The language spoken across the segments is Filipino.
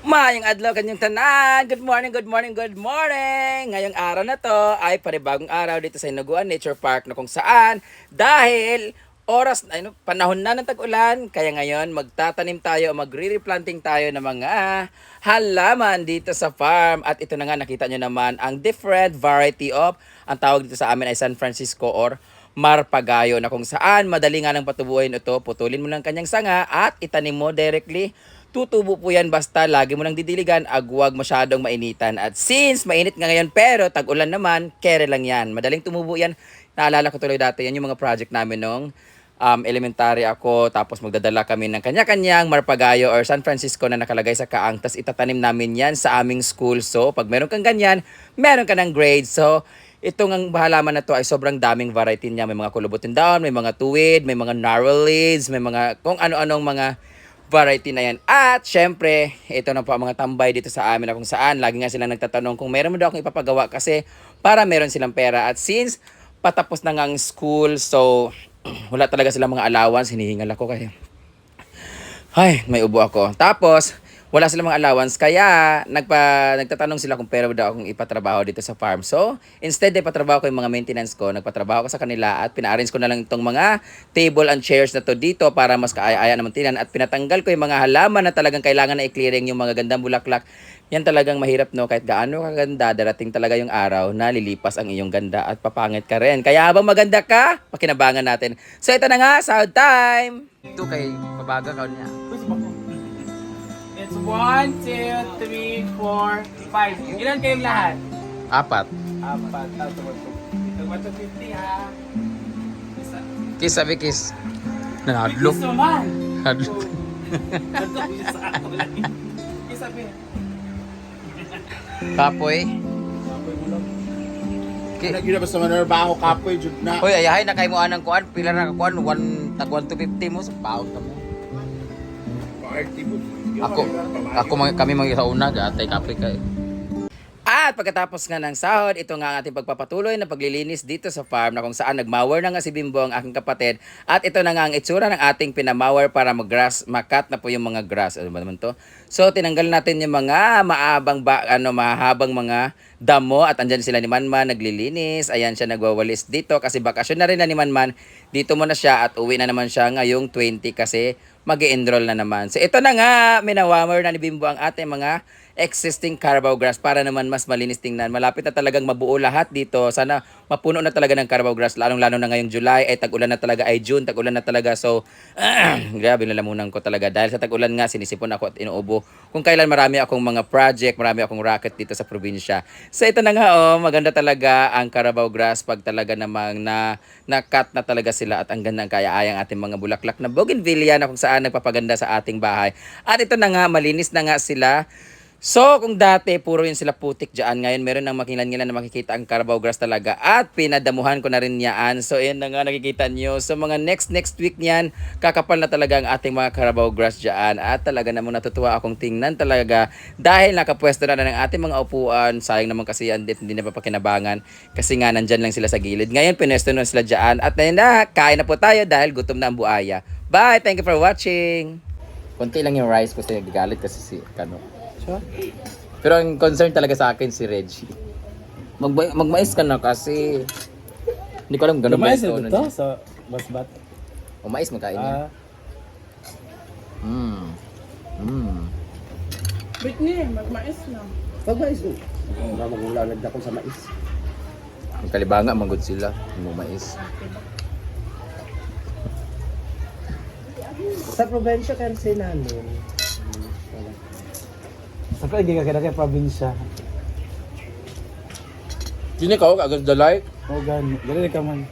Mayang adlaw kanyang tanan. Good morning, good morning, good morning. Ngayong araw na to ay panibagong araw dito sa Inaguan Nature Park na kung saan dahil oras ano, panahon na ng tag-ulan kaya ngayon magtatanim tayo o magre-replanting tayo ng mga halaman dito sa farm at ito na nga nakita nyo naman ang different variety of ang tawag dito sa amin ay San Francisco or marpagayo na kung saan madali nga nang patubuhin ito, putulin mo ng kanyang sanga at itanim mo directly. Tutubo po yan basta lagi mo nang didiligan, agwag masyadong mainitan. At since mainit nga ngayon pero tag-ulan naman, kere lang yan. Madaling tumubo yan. Naalala ko tuloy dati, yan yung mga project namin nung um, elementary ako. Tapos magdadala kami ng kanya-kanyang marpagayo or San Francisco na nakalagay sa kaang. Tapos itatanim namin yan sa aming school. So pag meron kang ganyan, meron ka ng grade. So Itong ang halaman na to ay sobrang daming variety niya. May mga kulubutin down, may mga tuwid, may mga narrow leaves, may mga kung ano-anong mga variety na yan. At syempre, ito na po ang mga tambay dito sa amin na kung saan. Lagi nga silang nagtatanong kung meron mo daw akong ipapagawa kasi para meron silang pera. At since patapos na nga ang school, so wala talaga silang mga allowance, hinihingal ako kayo. Ay, may ubo ako. Tapos, wala silang mga allowance, kaya nagpa, nagtatanong sila kung pera daw akong ipatrabaho dito sa farm. So, instead na ipatrabaho ko yung mga maintenance ko, nagpatrabaho ko sa kanila at pina-arrange ko na lang itong mga table and chairs na to dito para mas kaaya-aya naman tinan at pinatanggal ko yung mga halaman na talagang kailangan na i-clearing yung mga gandang bulaklak. Yan talagang mahirap no, kahit gaano kaganda, darating talaga yung araw na lilipas ang iyong ganda at papangit ka rin. Kaya habang maganda ka, pakinabangan natin. So ito na nga, sahod time! Ito kay pabaga ka niya. It's 1, 2, 3, 4, 5. Ilan kayong lahat? Apat. Apat. Tapos ito 1 to 50 ha. Isa. Kiss sabi kiss. Nanadlok. Kiss naman. Nanadlok. Kiss sabi. Kapoy. Mo lang. Ki- Nagina ba sa manarbaho kapoy jud na. Hoy, ayahay na kay mo anang kuan, pila na ka kuan, 1 tag 1 to 50 mo sa paon ka mo. Party mo. Ako, ako kami mga sa una, gatay kapoy kay. At pagkatapos nga ng sahod, ito nga ang ating pagpapatuloy na paglilinis dito sa farm na kung saan nagmower na nga si Bimbo ang aking kapatid. At ito na nga ang itsura ng ating pinamower para mag-grass, makat na po yung mga grass. Ano ba naman to? So tinanggal natin yung mga maabang, ba, ano, mahabang mga damo at andyan sila ni Manman naglilinis. Ayan siya nagwawalis dito kasi bakasyon na rin na ni Manman. Dito muna siya at uwi na naman siya ngayong 20 kasi mag enroll na naman. So ito na nga, minawamer na ni Bimbo ang ating mga existing Carabao grass para naman mas malinis tingnan. Malapit na talagang mabuo lahat dito. Sana mapuno na talaga ng Carabao grass. Lalong-lalo na ngayong July, ay tag-ulan na talaga, ay June, tag-ulan na talaga. So, grabe nalamunan ko talaga. Dahil sa tag-ulan nga, sinisipon ako at inuubo. Kung kailan marami akong mga project, marami akong racket dito sa probinsya. So, ito na nga, oh, maganda talaga ang Carabao grass pag talaga namang na, na-cut na talaga sila at ang ganda ang kaya-ayang ating mga bulaklak na bougainvillea na kung saan nagpapaganda sa ating bahay. At ito na nga, malinis na nga sila. So, kung dati, puro yun sila putik dyan. Ngayon, meron ng makilan-ngilan na makikita ang Carabao grass talaga. At pinadamuhan ko na rin yaan. So, ayan na nga nakikita nyo. So, mga next next week niyan, kakapal na talaga ang ating mga Carabao grass dyan. At talaga namang natutuwa akong tingnan talaga. Dahil nakapwesto na, na ng ating mga upuan. Sayang naman kasi yan, hindi na papakinabangan. Kasi nga, nandyan lang sila sa gilid. Ngayon, pinesto na sila dyan. At ayun na, kain na po tayo dahil gutom na ang buaya. Bye! Thank you for watching! Konti lang yung rice kasi nagagalit kasi si Kano. Pero ang concern talaga sa akin si Reggie. Mag magmais ka na kasi hindi ko alam ganun ba Lumayas ito. na dito sa basbat. Umais magkain niya. Ah. Mm. Mm. Britney, magmais na. Pag mais do. Wala magulanag ako sa mais. Ang kalibanga magud sila, umais. Sa probinsya kasi namin. Sa pa hindi ka kaya kay probinsya. Sino ka agad dalay? Oh gan, dali ka man.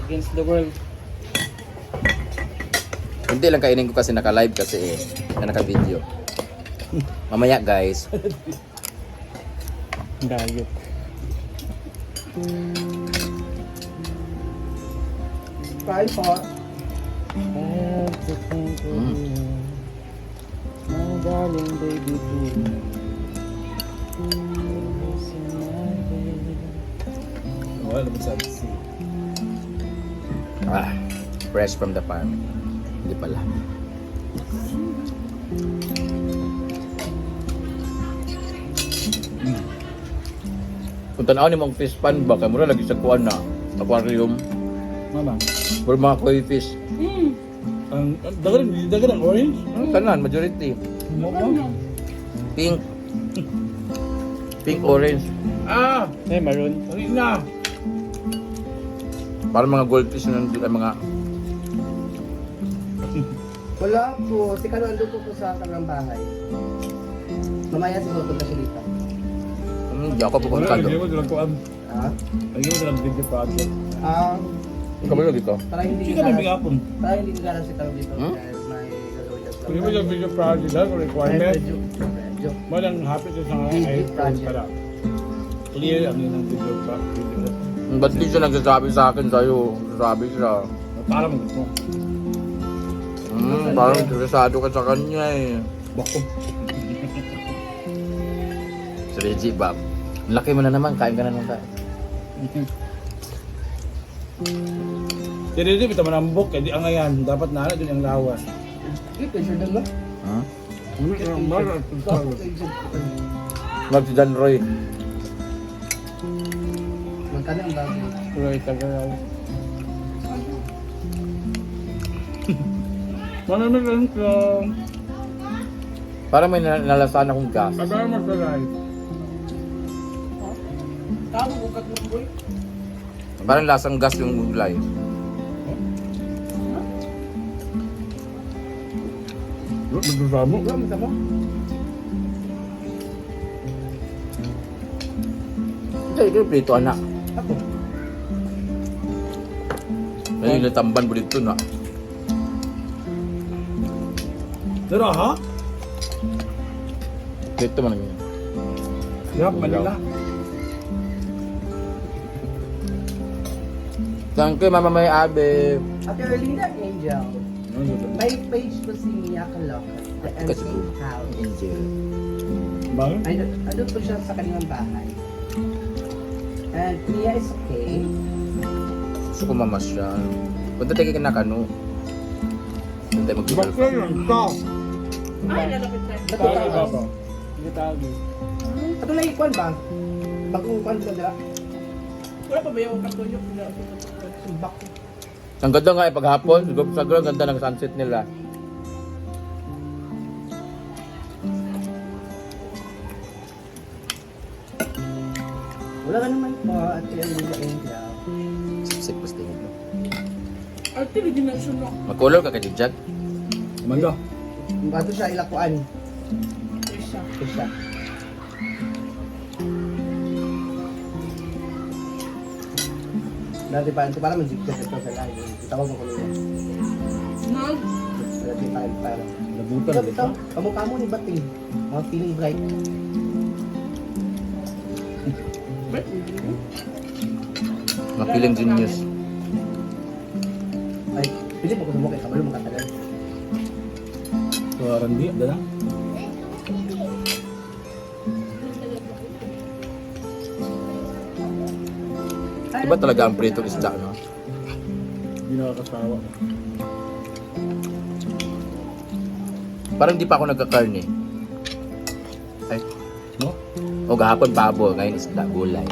Against the world. Hindi lang kainin ko kasi naka-live kasi eh. Na naka-video. Mamaya guys. Dayot. Kain for Mm. Ah, ang galing baby blue Wala naman sa Ah, fresh from the farm. Hindi pala. Mm. Kung tanaw ni mong fish pan ba, kaya lagi sa kuwan na aquarium. Mama. Pero mga koi fish. Mm. Ang dagan ang orange. Hmm, tanan, majority. Mo Ano? Pink. Pink orange. Ah, Eh, maroon. sorry na. Parang mga goldfish na nandun, ay mga Wala po. Si Kano ando po po sa kanilang bahay. Mamaya siguro punta siya dito. Hmm, di ako pupunta doon. mo dala ko ang Ha? lagyan mo dala ang video project. Um, Ikaw ba dito? para hindi ka may bigapon. Para hindi garan si Kano dito. Hmm? Dahil may mo dala video project. Dahil May requirement. Malang happy sa iPhone project. pala. Clear ang ilang video project. Ba't di siya nagsasabi sa akin sa'yo? Sabi siya. Para mo gusto. Hmm, parang interesado ka sa kanya eh. Bako. Si Reggie, Bob. Ang Laki mo na naman, kain ka na naman tayo. Pero hindi, bitaw manambok. Kaya di ang ngayon. Dapat na din ang lawas. Picture doon ba? Hmm? Ano ang mara? Mag si John Roy. Magkano ang bago? Roy Tagaraw. Ano na lang ka? Parang may nal- nalasahan akong gas. Pagkaya mo sa. Tama, ugat mo boy. Parang lasang gas yung gulay. Magkasama. Wala mo tama? Ito, ito, prito anak. Ako. May natamban mo dito na. Pero ha? Dito man yun. Sarap Manila. Thank you, Mama May Abe. Ate Erlina Angel. Ano ba? May page po si Mia Kaloka. The Unseen House. Angel. Bakit? Ay, ano po siya sa kanilang bahay. And Mia is okay. Gusto ko mamasyal. Punta tayo ka na kano. Punta tayo mag Bakit yun? Ito. Ay. Bato Tayo ka ba ba? Hindi tawag. Ato na ikuan ba? Bagong ikuan ka dira. Wala pa ba yung katuyok? Ba? Sumbak. Ang ganda nga eh, paghapon. Siguro siguro ang ganda ng sunset nila. Wala ka naman po, Ate Erlina Angel. Sipsip mas tingin mo. Arte, hindi na siya no. Mag-color ka Jag. Manda. Ato siya ilakuan. Isa. Ito pa, ito para mag-zigzag ito sa live. Itawag mo ko nila. Dati pa, para. Nabutan. Ito, ito. Kamukha mo ni Bating. Mga feeling bright. Ba't? Mapiling genius. Ay, pili mo ko sa mukha. Kabalo mo katagal. So, Randi, dala. Iba talaga ang prito isda, no? Hindi nakakasawa. Parang di pa ako nagkakarne. Ay, No? o gahapon pabo, ngayon isda, gulay.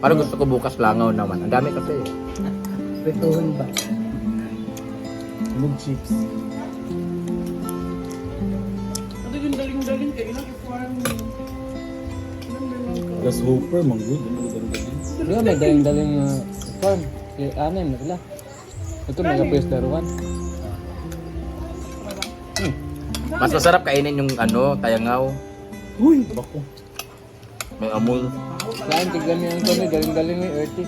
Parang gusto ko bukas langaw naman. Ang dami kasi. Prituhon ba? Mug chips. Ito yung daling-daling kayo. Ilang ikuan Grasshopper, manggod. Ano ba daling Di ba may daling-daling na farm? Eh, anim na sila. Ito may kapwes daruan. Mas masarap kainin yung ano, tayangaw. Uy! Bako. May amul. Lain tignan niyo yung kami, daling-daling may earthy.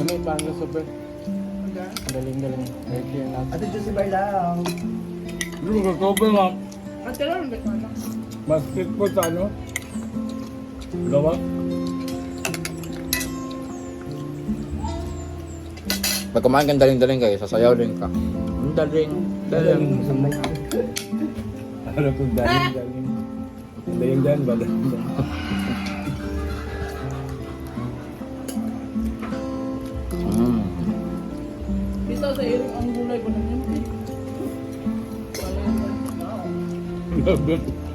Kami, parang na super. Daling-daling earthy yung lahat. Ate Josie Barlao. Ano ba cover nga? Ate lang? Basketball sa ano? Gawa? Pag kumain kang daling-daling kayo, sasayaw din ka. Ang daling, daling. Ano kung daling daling? Daling daling ba? Daling daling. Mm. Bisa sa iyo ang gulay ko na yun. Wala